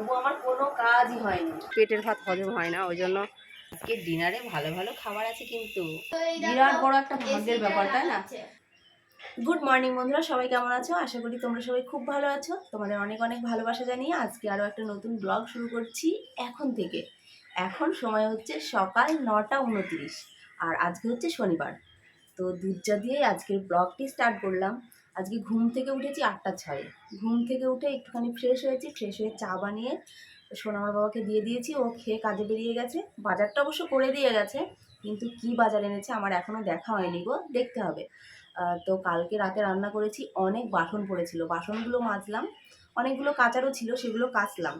তবু আমার কোনো কাজই হয়নি। পেটের ভাত হজম হয় না ওই জন্য আজকে ডিনারে ভালো ভালো খাবার আছে কিন্তু। বিরাট বড় একটা ভাগ্যের ব্যাপার তাই না? গুড মর্নিং বন্ধুরা সবাই কেমন আছো? আশা করি তোমরা সবাই খুব ভালো আছো। তোমাদের অনেক অনেক ভালোবাসা জানিয়ে আজকে আরও একটা নতুন ব্লগ শুরু করছি এখন থেকে। এখন সময় হচ্ছে সকাল নটা উনত্রিশ আর আজকে হচ্ছে শনিবার। তো দুধ দিয়ে আজকের ব্লগটি স্টার্ট করলাম। আজকে ঘুম থেকে উঠেছি আটটা ছয়ে ঘুম থেকে উঠে একটুখানি ফ্রেশ হয়েছি ফ্রেশ হয়ে চা বানিয়ে সোনামার বাবাকে দিয়ে দিয়েছি, ও খেয়ে কাজে বেরিয়ে গেছে। বাজারটা অবশ্য করে দিয়ে গেছে, কিন্তু কি বাজার এনেছে আমার এখনও দেখা হয়নি গো, দেখতে হবে। তো কালকে রাতে রান্না করেছি, অনেক বাসন পড়েছিল। বাসনগুলো মাজলাম, অনেকগুলো কাচারও ছিল, সেগুলো কাচলাম।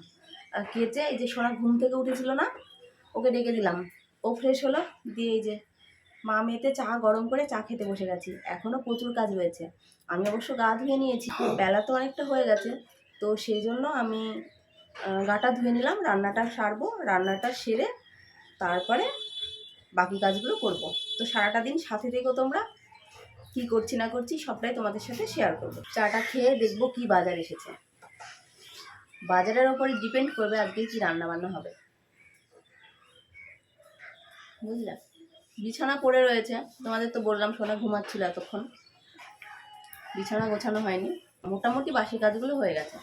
কেচে এই যে সোনা ঘুম থেকে উঠেছিল না, ওকে ডেকে দিলাম। ও ফ্রেশ হলো, দিয়ে এই যে মা মেয়েতে চা গরম করে চা খেতে বসে গেছি। এখনও প্রচুর কাজ রয়েছে। আমি অবশ্য গা ধুয়ে নিয়েছি। বেলা তো অনেকটা হয়ে গেছে। তো সেই জন্য আমি গাটা ধুয়ে নিলাম, রান্নাটা সারবো, রান্নাটা সেরে তারপরে বাকি কাজগুলো করব। তো সারাটা দিন সাথে থেকো তোমরা। কি করছি না করছি সবটাই তোমাদের সাথে শেয়ার করব। চাটা খেয়ে দেখব কি বাজার এসেছে। বাজারের ওপরে ডিপেন্ড করবে আজকে কি রান্না বান্না হবে। বুঝলে? বিছানা পড়ে রয়েছে। তোমাদের তো বললাম সোনা ঘুমাচ্ছিল এতক্ষণ। বিছানা গোছানো হয়নি। মোটামুটি বাসি কাজগুলো হয়ে গেছে।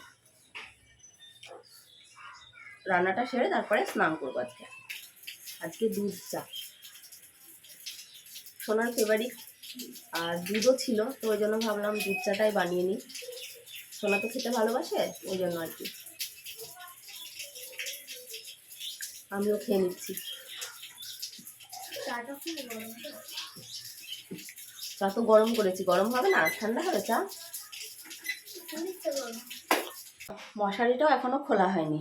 রান্নাটা সেরে তারপরে স্নান করব আজকে। আজকে দুধ চা। সোনার ফেভারিট আর দুধও ছিল, তো ওই জন্য ভাবলাম দুধ চাটাই বানিয়ে নিই। সোনা তো খেতে ভালোবাসে, ওই জন্য আর কি। আমিও খেয়ে নিচ্ছি। চা তো গরম করেছি। গরম হবে না? ঠান্ডা হবে চা? মশারিটাও এখনও খোলা হয়নি।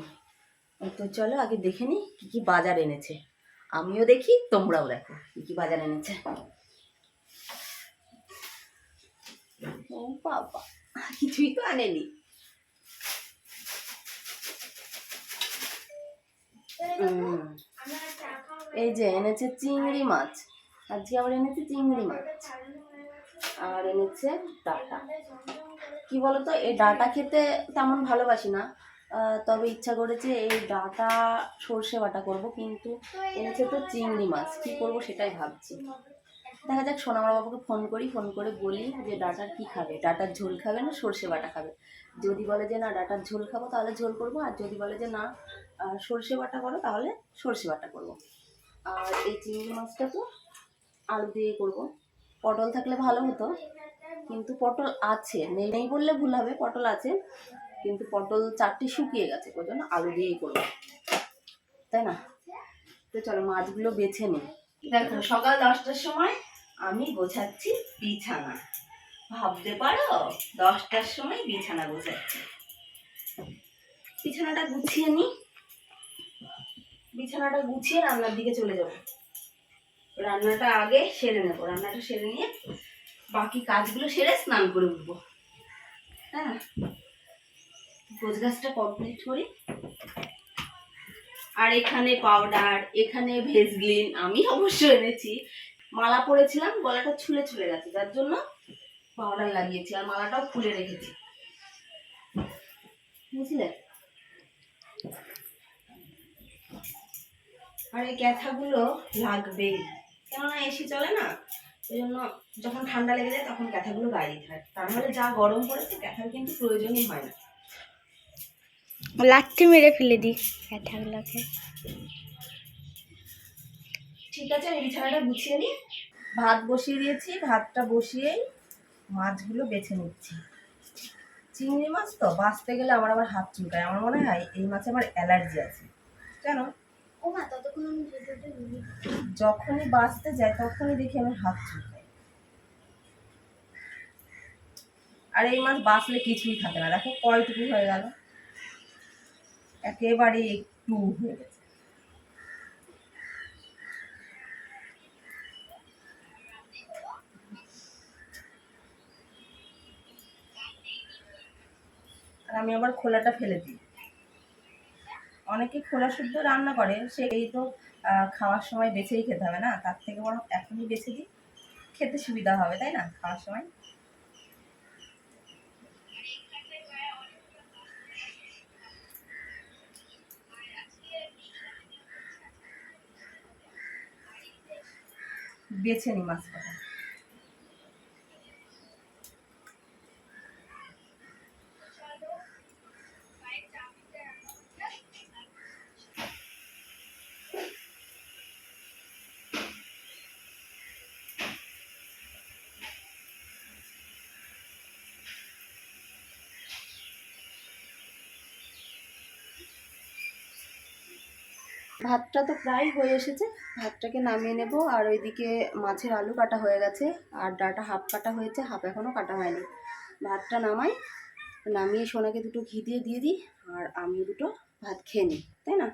তো চলো আগে দেখে নিই কী কী বাজার এনেছে। আমিও দেখি তোমরাও দেখো কী কী বাজার এনেছে। ও বাবা কিছুই তো আনেনি। হুম, এই যে এনেছে চিংড়ি মাছ। আজকে আবার এনেছে চিংড়ি মাছ। আর এনেছে ডাটা। কি বলতো, এই ডাটা খেতে তেমন ভালোবাসি না। তবে ইচ্ছা করেছে এই ডাটা সর্ষে বাটা করব, কিন্তু এনেছে তো চিংড়ি মাছ। কি করব সেটাই ভাবছি। দেখা যাক সোনামার বাবাকে ফোন করি, ফোন করে বলি যে ডাটার কি খাবে। ডাটার ঝোল খাবে না, সর্ষে বাটা খাবে। যদি বলে যে না, ডাটার ঝোল খাব, তাহলে ঝোল করব। আর যদি বলে যে না সর্ষে বাটা করো, তাহলে সর্ষে বাটা করব। আর এই চিংড়ি মাছটা তো আলু দিয়ে করব। পটল থাকলে ভালো হতো, কিন্তু পটল আছে। নেই নেই বললে ভুল হবে, পটল আছে, কিন্তু পটল চারটে শুকিয়ে গেছে, ওই জন্য আলু দিয়েই করব। তাই না? তো চলো মাছগুলো বেছে নিই। দেখো, সকাল দশটার সময় আমি গোছাচ্ছি বিছানা। ভাবতে পারো, দশটার সময় বিছানা গোছাচ্ছি। বিছানাটা গুছিয়ে নিই। বিছানাটা গুছিয়ে রান্নার দিকে চলে যাব। রান্নাটা আগে সেরে নেব। রান্নাটা সেরে নিয়ে বাকি কাজগুলো সেরে স্নান করে উঠবো। হ্যাঁ? গোছ গাছটা কমপ্লিট করি। আর এখানে পাউডার এখানে ভেজলিন আমি অবশ্য এনেছি। মালা পরেছিলাম, গলাটা ছুলে ছুলে গেছে। যার জন্য পাউডার লাগিয়েছি আর মালাটাও খুলে রেখেছি। বুঝলে? আর এই ক্যাথাগুলো লাগবেই। কেননা এসি চলে না ওই জন্য যখন ঠান্ডা লেগে যায় তখন ক্যাথাগুলো গায়ে দিতে হয়। তার মানে যা গরম পড়েছে ক্যাথার কিন্তু প্রয়োজনই হয় না। লাঠি মেরে ফেলে দিই কাঁঠাগুলোকে ঠিক আছে আমি বিছানাটা গুছিয়ে নিই। ভাত বসিয়ে দিয়েছি ভাতটা বসিয়েই মাছগুলো বেছে নিচ্ছি। চিংড়ি মাছ তো বাঁচতে গেলে আমার আবার হাত চুলকায়। আমার মনে হয় এই মাছে আমার অ্যালার্জি আছে। কেন যখনই বাঁচতে যায়, তখনই দেখি আমার হাত আর এই মাছ বাঁচলে কিছুই থাকে না। দেখো, কয়টুকু হয়ে গেল? একেবারে একটু হয়ে গেছে। আর আমি আবার খোলাটা ফেলে দিই। অনেকে খোলা শুদ্ধ রান্না করে সেই তো খাওয়ার সময় বেছেই খেতে হবে না। তার থেকে বরং এখনই বেছে দিই, খেতে সুবিধা হবে, তাই না, খাওয়ার সময়? বেছে নিই মাছটা। ভাতটা তো প্রায় হয়ে এসেছে। ভাতটাকে নামিয়ে নেব। আর ওইদিকে মাছের আলু কাটা হয়ে গেছে। আর ডাটা হাফ কাটা হয়েছে, হাফ এখনও কাটা হয়নি। ভাতটা নামাই, নামিয়ে সোনাকে দুটো ঘি দিয়ে দিয়ে দিই, আর আমি দুটো ভাত খেয়ে নিই, তাই না?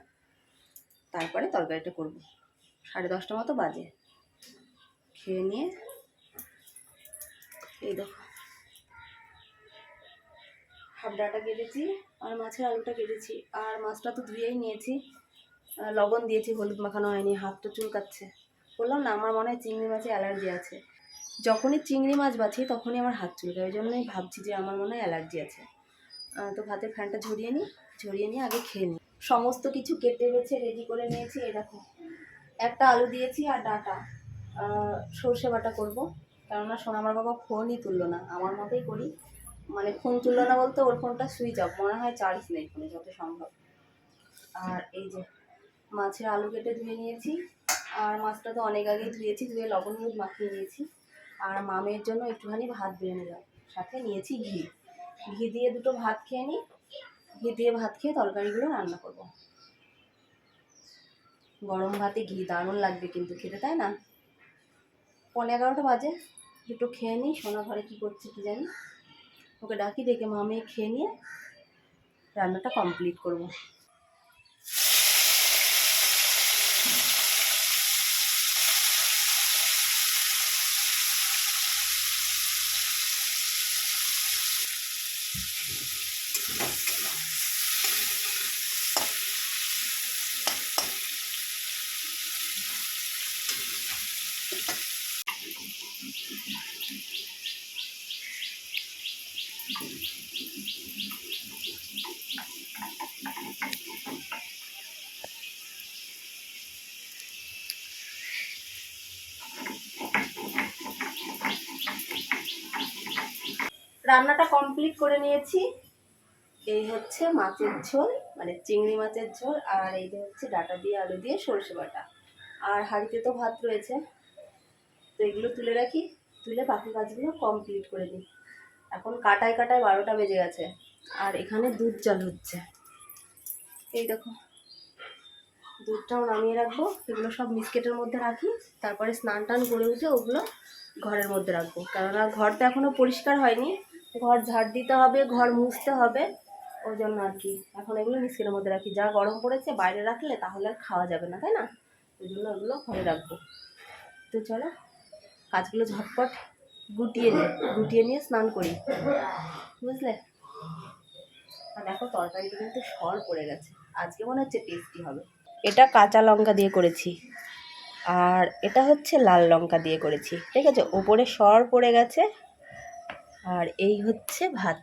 তারপরে তরকারিটা করব। সাড়ে দশটা মতো বাজে। খেয়ে নিয়ে, এই দেখো। হাফ ডাটা কেটেছি, আর মাছের আলুটা কেটেছি। আর মাছটা তো ধুয়েই নিয়েছি। লবণ দিয়েছি, হলুদ মাখানো হয়নি হাত তো চুলকাচ্ছে। বললাম, না, আমার মনে হয় চিংড়ি মাছে অ্যালার্জি আছে। যখনই চিংড়ি মাছ বাছি, তখনই আমার হাত চুলকায় ওই জন্যই ভাবছি যে আমার মনে হয় অ্যালার্জি আছে। তো ভাতের ফ্যানটা ঝরিয়ে নিই, ঝরিয়ে নিয়ে আগে খেয়ে নিই। সমস্ত কিছু কেটে বেছে রেডি করে নিয়েছি দেখো। একটা আলু দিয়েছি আর ডাটা। সর্ষে বাটা করব, কেননা সোনা আমার বাবা ফোনই তুললো না। আমার মতেই করি। মানে ফোন তুললো না বলতে ওর ফোনটা সুইচ অফ মনে হয় চার্জ নেই ফোনে, যত সম্ভব। আর এই যে মাছের আলু কেটে ধুয়ে নিয়েছি। আর মাছটা তো অনেক আগেই ধুয়েছি, ধুয়ে লবণ হলুদ মাখিয়ে নিয়েছি। আর মামের জন্য একটুখানি ভাত বেড়ে নিলাম, সাথে নিয়েছি ঘি। ঘি দিয়ে দুটো ভাত খেয়ে নিই, ঘি দিয়ে ভাত খেয়ে তরকারিগুলো রান্না করব। গরম ভাতে ঘি দারুণ লাগবে কিন্তু খেতে, তাই না? পনেরো এগারোটা বাজে, দুটো খেয়ে নিই, সোনা ঘরে কী করছে কি জানি। ওকে ডাকি, ডেকে মামে খেয়ে নিয়ে রান্নাটা কমপ্লিট করব। রান্নাটা কমপ্লিট করে নিয়েছি। এই হচ্ছে মাছের ঝোল মানে চিংড়ি মাছের ঝোল, আর এই যে হচ্ছে ডাটা দিয়ে, আলু দিয়ে সরষে বাটা। আর হাঁড়িতে তো ভাত রয়েছে। তো এগুলো তুলে রাখি, তুলে বাকি কাজগুলো কমপ্লিট করে দিই। এখন কাটায় কাটায় বারোটা বেজে গেছে, আর এখানে দুধ জল হচ্ছে। এই দেখো, দুধটাও নামিয়ে রাখব। এগুলো সব মিসকেটের মধ্যে রাখি, তারপরে স্নান টান করে উঠে ওগুলো ঘরের মধ্যে রাখব। কেননা ঘরটা এখনও পরিষ্কার হয়নি ঘর ঝাড় দিতে হবে, ঘর মুছতে হবে। ওই জন্য আর কি। এখন এগুলো মিক্সির মধ্যে রাখি। যা গরম পড়েছে বাইরে রাখলে তাহলে আর খাওয়া যাবে না, তাই না? ওই জন্য ওগুলো ঘরে রাখব। তো চলো, কাজগুলো ঝটপট গুটিয়ে নিই গুটিয়ে নিয়ে স্নান করি। বুঝলে? আর দেখো, তরকারিটা কিন্তু সর পড়ে গেছে। আজকে মনে হচ্ছে টেস্টি হবে। এটা কাঁচা লঙ্কা দিয়ে করেছি। আর এটা হচ্ছে লাল লঙ্কা দিয়ে করেছি। ঠিক আছে ওপরে সর পড়ে গেছে। আর এই হচ্ছে ভাত।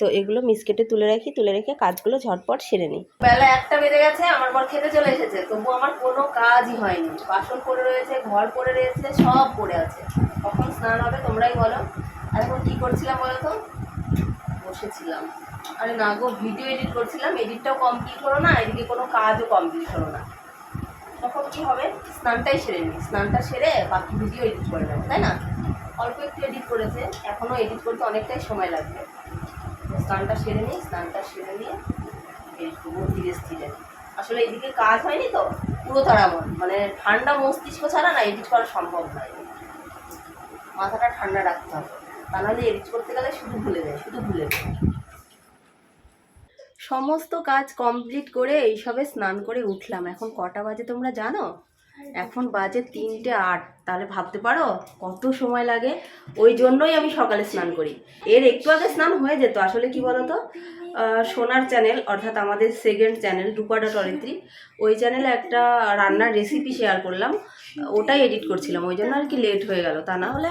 তো এগুলো মিসকেটে তুলে রাখি, তুলে রেখে কাজগুলো ঝটপট সেরে নিই। বেলা একটা বেজে গেছে, আমার বর খেতে চলে এসেছে, তবু আমার কোনো কাজই হয়নি। বাসন পড়ে রয়েছে, ঘর পড়ে রয়েছে, সব পড়ে আছে। কখন স্নান হবে তোমরাই বলো। আর এখন কী করছিলাম বলো তো? বসেছিলাম। আরে না গো ভিডিও এডিট করছিলাম এডিটটাও কমপ্লিট হলো না, এদিকে কোনো কাজও কমপ্লিট হলো না। তখন কি হবে? স্নানটাই সেরে নিই। স্নানটা সেরে বাকি ভিডিও এডিট করে নেব, তাই না? অল্প একটু এডিট করেছে। এখনও এডিট করতে অনেকটাই সময় লাগবে। স্নানটা সেরে নিই, স্নানটা সেরে নিয়ে এডিট করব ধীরে স্থিরে। আসলে এদিকে কাজ হয়নি তো, পুরো তারা মন মানে ঠান্ডা মস্তিষ্ক ছাড়া না এডিট করা সম্ভব নয়। মাথাটা ঠান্ডা রাখতে হবে। তা নাহলে এডিট করতে গেলে শুধু ভুলে যায়, শুধু ভুলে যায়। সমস্ত কাজ কমপ্লিট করে এইসবে স্নান করে উঠলাম। এখন কটা বাজে তোমরা জানো? এখন বাজে তিনটে আট। তাহলে ভাবতে পারো কত সময় লাগে? ওই জন্যই আমি সকালে স্নান করি। এর একটু আগে স্নান হয়ে যেত, আসলে কি বলতো? সোনার চ্যানেল, অর্থাৎ আমাদের সেকেন্ড চ্যানেল রূপাডা টরিত্রী ওই চ্যানেলে একটা রান্নার রেসিপি শেয়ার করলাম। ওটাই এডিট করছিলাম, ওই জন্য আর কি লেট হয়ে গেল। তা না হলে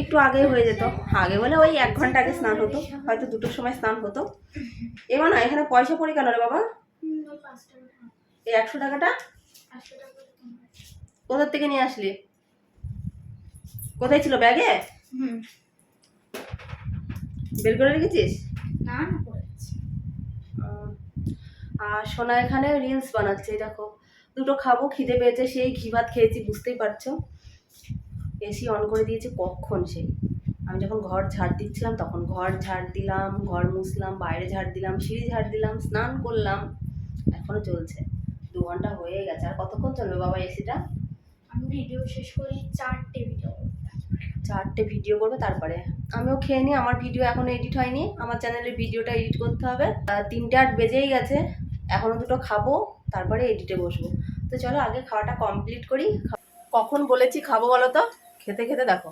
একটু আগে হয়ে যেত। আগে বলে ওই এক ঘণ্টা আগে স্নান হতো, হয়তো দুটোর সময় স্নান হতো। এবার না, এখানে পয়সা পড়ে কেন রে বাবা? এই একশো টাকাটা? কোথার থেকে নিয়ে আসলি? কোথায় ছিল ব্যাগে? হুম। বের করে রেখেছিস? না না আর সোনা এখানে রিলস বানাচ্ছে দেখো। দুটো খাব খিদে পেয়েছে সেই ঘি ভাত খেয়েছি বুঝতেই পারছ? এসি অন করে দিয়েছে কখন সেই? আমি যখন ঘর ঝাড় দিচ্ছিলাম তখন ঘর ঝাড় দিলাম ঘর মুছলাম বাইরে ঝাড় দিলাম সিঁড়ি ঝাড় দিলাম স্নান করলাম। এখনও চলছে। দু ঘণ্টা হয়ে গেছে আর কতক্ষণ চলবে বাবা এসিটা ভিডিও শেষ করি চারটে ভিডিও চারটে ভিডিও করবে তারপরে? আমিও খেয়ে নিই আমার ভিডিও এখনও এডিট হয়নি। আমার চ্যানেলের ভিডিওটা এডিট করতে হবে। তিনটে আট বেজেই গেছে। এখনও দুটো খাব, তারপরে এডিটে বসবো। তো চলো আগে খাওয়াটা কমপ্লিট করি। কখন বলেছি খাব বলো তো? খেতে খেতে দেখো।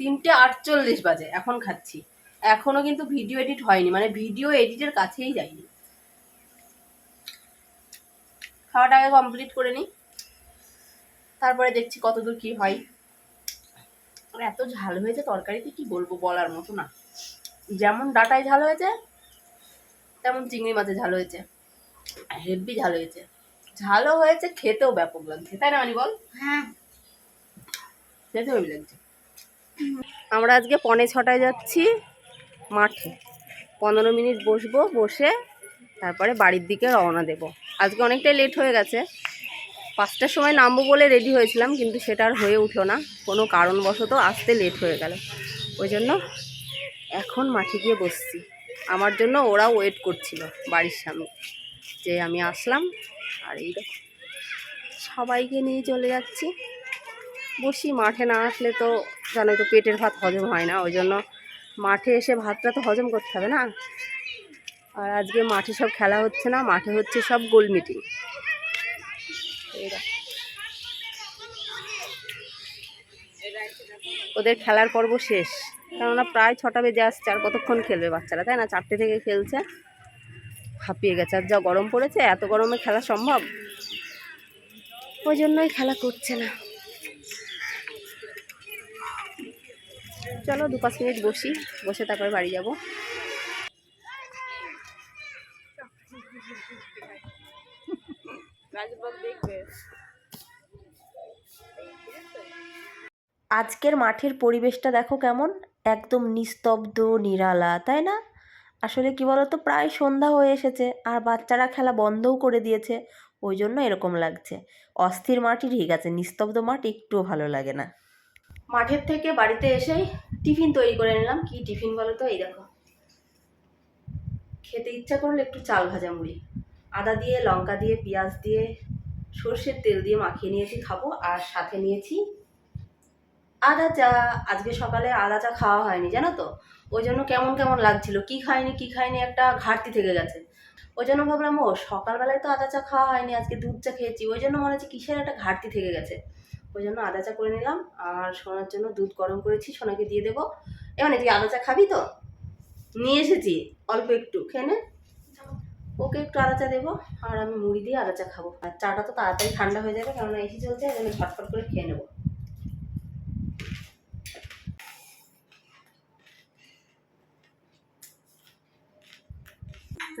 তিনটে আটচল্লিশ বাজে, এখন খাচ্ছি। এখনও কিন্তু ভিডিও এডিট হয়নি মানে ভিডিও এডিটের কাছেই যাইনি। খাওয়াটা আগে কমপ্লিট করে নিই তারপরে দেখছি কতদূর কি হয়। এত ঝাল হয়েছে তরকারিতে কি বলব বলার মতো না। যেমন ডাটায় ঝাল হয়েছে তেমন চিংড়ি মাছে ঝাল হয়েছে। হেভি ঝাল হয়েছে। ঝালও হয়েছে খেতেও ব্যাপক লাগছে। তাই না মানি বল? হ্যাঁ। খেতে হেভি লাগছে। আমরা আজকে পনে ছটায় যাচ্ছি মাঠে। পনেরো মিনিট বসবো বসে তারপরে বাড়ির দিকে রওনা দেব। আজকে অনেকটাই লেট হয়ে গেছে। পাঁচটার সময় নামবো বলে রেডি হয়েছিলাম, কিন্তু সেটা আর হয়ে উঠল না। কোনো কারণবশত আসতে লেট হয়ে গেল। ওই জন্য এখন মাঠে গিয়ে বসছি। আমার জন্য ওরাও ওয়েট করছিল বাড়ির সামনে। যে আমি আসলাম, আর এই সবাইকে নিয়ে চলে যাচ্ছি। বসি, মাঠে না আসলে তো জানোই তো পেটের ভাত হজম হয় না, ওই জন্য মাঠে এসে ভাতটা তো হজম করতে হবে না। আর আজকে মাঠে সব খেলা হচ্ছে না, মাঠে হচ্ছে সব গোল মিটিং ওদের খেলার পর্ব শেষ। কেননা প্রায় ছটা বেজে আসছে আর কতক্ষণ খেলবে বাচ্চারা তাই না? চারটে থেকে খেলছে। হাঁপিয়ে গেছে। আর যা গরম পড়েছে এত গরমে খেলা সম্ভব? ওই জন্যই খেলা করছে না। চলো দু পাঁচ মিনিট বসি বসে তারপরে বাড়ি যাব। আজকের মাঠের পরিবেশটা দেখো কেমন? একদম নিস্তব্ধ নিরালা তাই না? আসলে কি বলতো প্রায় সন্ধ্যা হয়ে এসেছে আর বাচ্চারা খেলা বন্ধও করে দিয়েছে ওই জন্য এরকম লাগছে। অস্থির মাটি ঠিক আছে নিস্তব্ধ মাঠ একটুও ভালো লাগে না। মাঠের থেকে বাড়িতে এসেই টিফিন তৈরি করে নিলাম। কি টিফিন বলো তো? এই দেখো। খেতে ইচ্ছা করলে একটু চাল ভাজা মুড়ি। আদা দিয়ে, লঙ্কা দিয়ে, পেঁয়াজ দিয়ে, সর্ষের তেল দিয়ে মাখিয়ে নিয়েছি খাব। আর সাথে নিয়েছি আদা চা। আজকে সকালে আদা চা খাওয়া হয়নি, জানো তো? ওই জন্য কেমন কেমন লাগছিল? কি খাইনি কি খাইনি একটা ঘাটতি থেকে গেছে। ওই জন্য ভাবলাম, ও, সকালবেলায় তো আদা চা খাওয়া হয়নি, আজকে দুধ চা খেয়েছি। ওই জন্য মনে হচ্ছে কিসের একটা ঘাটতি থেকে গেছে। ওই জন্য আদা চা করে নিলাম। আর সোনার জন্য দুধ গরম করেছি, সোনাকে দিয়ে দেবো। এবার তুই আদা চা খাবি তো? নিয়ে এসেছি, অল্প একটু। খেয়ে নে। ওকে একটু আদা চা দেবো, আর আমি মুড়ি দিয়ে আদা চা খাব। আর চাটা তো তাড়াতাড়ি ঠান্ডা হয়ে যাবে, কেননা এসি চলছে আমি ঝটফট করে খেয়ে নেব।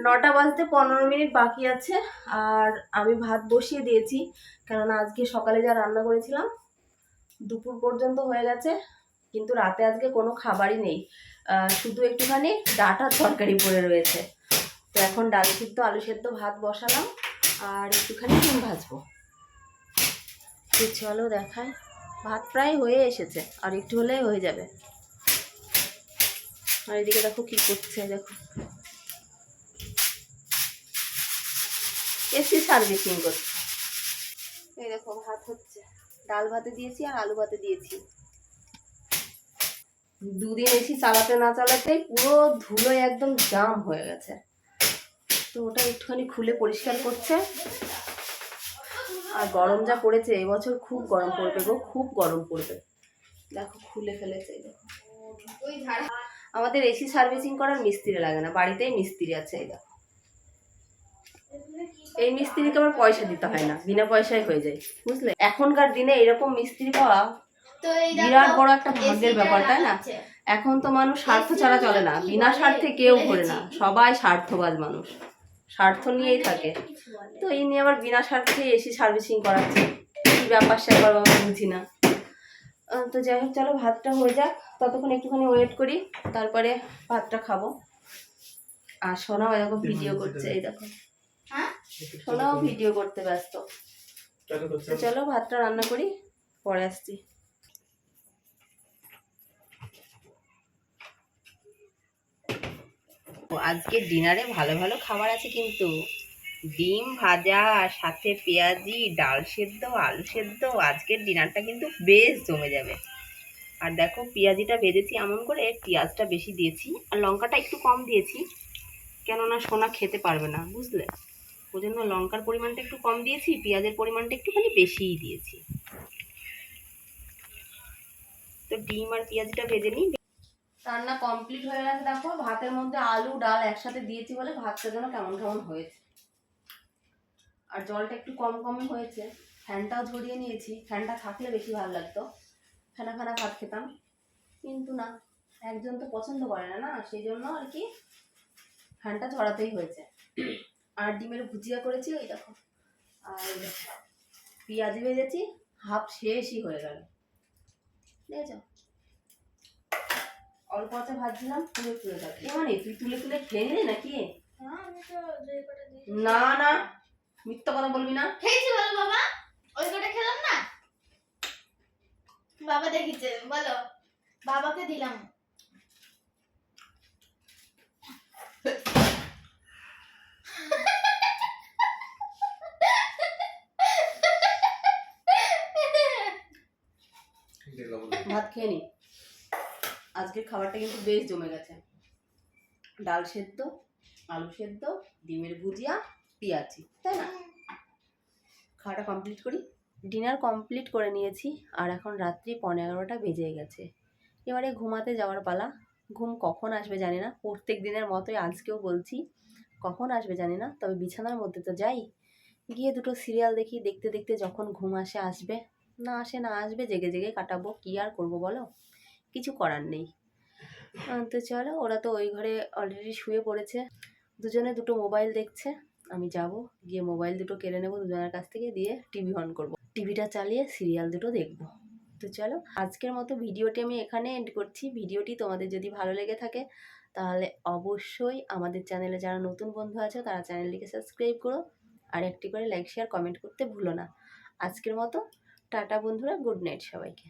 নটা বাজতে পনেরো মিনিট বাকি আছে, আর আমি ভাত বসিয়ে দিয়েছি, কেননা আজকে সকালে যা রান্না করেছিলাম, দুপুর পর্যন্ত হয়ে গেছে, কিন্তু রাতে আজকে কোনো খাবারই নেই। শুধু একটুখানি ডাটার তরকারি পড়ে রয়েছে। তো এখন ডাল সিদ্ধ, আলু সেদ্ধ, ভাত বসালাম, আর একটুখানি ডিম ভাজবো। চলো দেখায় ভাত প্রায় হয়ে এসেছে, আর একটু হলেই হয়ে যাবে। আর এদিকে দেখো কি করছে, দেখো। এসি সার্ভিসিং করছে। এই দেখো, ভাত হচ্ছে। ডাল ভাতে দিয়েছি আর আলু ভাতে দিয়েছি। দুদিন এসি চালাতে না চালাতে পুরো ধুলোয় একদম জাম হয়ে গেছে। তো ওটা একটুখানি খুলে পরিষ্কার করছে। আর গরম যা পড়েছে এবছর খুব গরম পড়বে গো খুব গরম পড়বে। দেখো খুলে ফেলেছে দেখো। আমাদের এসি সার্ভিসিং করার মিস্ত্রি লাগে না বাড়িতেই মিস্ত্রি আছে এই দেখো। এই মিস্ত্রিকে আবার পয়সা দিতে হয় না বিনা পয়সায় হয়ে যায় বুঝলে? এখনকার দিনে এরকম মিস্ত্রি পাওয়া বিরাট বড় একটা ভাগ্যের ব্যাপার তাই না? এখন তো মানুষ স্বার্থ ছাড়া চলে না বিনা স্বার্থে কেউ করে না সবাই স্বার্থবাজ মানুষ। স্বার্থ নিয়েই থাকে। তো এই নিয়ে আবার বিনা স্বার্থে এসি সার্ভিসিং করাচ্ছে। কি ব্যাপার স্যাপার আমি বুঝি না। তো যাই হোক চলো ভাতটা হয়ে যাক। ততক্ষণ একটুখানি ওয়েট করি তারপরে ভাতটা খাব। আর সোনাও এরকম ভিডিও করছে এই দেখো। হ্যাঁ? সোনাও ভিডিও করতে ব্যস্ত। তো চলো ভাতটা রান্না করি পরে আসছি। আজকে ডিনারে ভালো ভালো খাবার আছে কিন্তু। ডিম ভাজা, সাথে পেঁয়াজি, ডাল সেদ্ধ, আলু সেদ্ধ, আজকের ডিনারটা কিন্তু বেশ জমে যাবে। আর দেখো, পেঁয়াজিটা ভেজেছি এমন করে, পেঁয়াজটা বেশি দিয়েছি, আর লঙ্কাটা একটু কম দিয়েছি। কেননা সোনা খেতে পারবে না, বুঝলে? ওই জন্য লঙ্কার পরিমাণটা একটু কম দিয়েছি, পেঁয়াজের পরিমাণটা একটুখানি বেশিই দিয়েছি। তো ডিম আর পেঁয়াজটা ভেজে নিই। রান্না কমপ্লিট হয়ে গেছে, দেখো। ভাতের মধ্যে আলু, ডাল একসাথে দিয়েছি বলে ভাতটা যেন কেমন কেমন হয়েছে। আর জলটা একটু কম কমই হয়েছে। ফ্যানটাও ঝরিয়ে নিয়েছি। ফ্যানটা থাকলে বেশি ভালো লাগতো। ফেনা ফেনা ভাত খেতাম। কিন্তু না, একজন তো পছন্দ করে না না? সেই জন্য আর কি ফ্যানটা ছড়াতেই হয়েছে। আর ডিমের ভুজিয়া করেছি ওই দেখো। আর পেঁয়াজি ভেজেছি, হাফ শেষই হয়ে গেল। দেখেছ? অল্প আছে ভাজছিলাম তুলে তুলে যাবে এ মানে তুই তুলে তুলে খেয়ে নিলি নাকি? না না মিথ্যা কথা বলবি না। খেয়েছি বলো বাবা ওই কটা খেলাম না? বাবা দেখিছে বলো বাবাকে দিলাম। ভাত খেয়ে নি? আজকের খাবারটা কিন্তু বেশ জমে গেছে। ডাল সেদ্ধ, আলু সেদ্ধ, ডিমের ভুজিয়া, পেঁয়াজি, তাই না? খাওয়াটা কমপ্লিট করি। ডিনার কমপ্লিট করে নিয়েছি, আর এখন রাত্রি পনেরো এগারোটা বেজে গেছে। এবারে ঘুমাতে যাওয়ার পালা। ঘুম কখন আসবে জানি না, প্রত্যেক দিনের মতোই আজকেও বলছি। কখন আসবে জানি না, তবে বিছানার মধ্যে তো যাই। গিয়ে দুটো সিরিয়াল দেখি, দেখতে দেখতে যখন ঘুম আসে, আসবে। না আসে, না আসবে, জেগে জেগে কাটাবো, কী আর করব বলো? কিছু করার নেই। তো চলো, ওরা তো ওই ঘরে অলরেডি শুয়ে পড়েছে। দুজনে দুটো মোবাইল দেখছে, আমি যাব, গিয়ে মোবাইল দুটো কেড়ে নেব দুজনের কাছ থেকে, দিয়ে টিভি অন করব। টিভিটা চালিয়ে সিরিয়াল দুটো দেখব। তো চলো, আজকের মতো ভিডিওটি আমি এখানে এন্ড করছি। ভিডিওটি তোমাদের যদি ভালো লেগে থাকে, তাহলে অবশ্যই আমাদের চ্যানেলে যারা নতুন বন্ধু আছে, তারা চ্যানেলটিকে সাবস্ক্রাইব করো। আর একটি করে লাইক শেয়ার কমেন্ট করতে ভুলো না। আজকের মতো, টাটা বন্ধুরা গুড নাইট সবাইকে।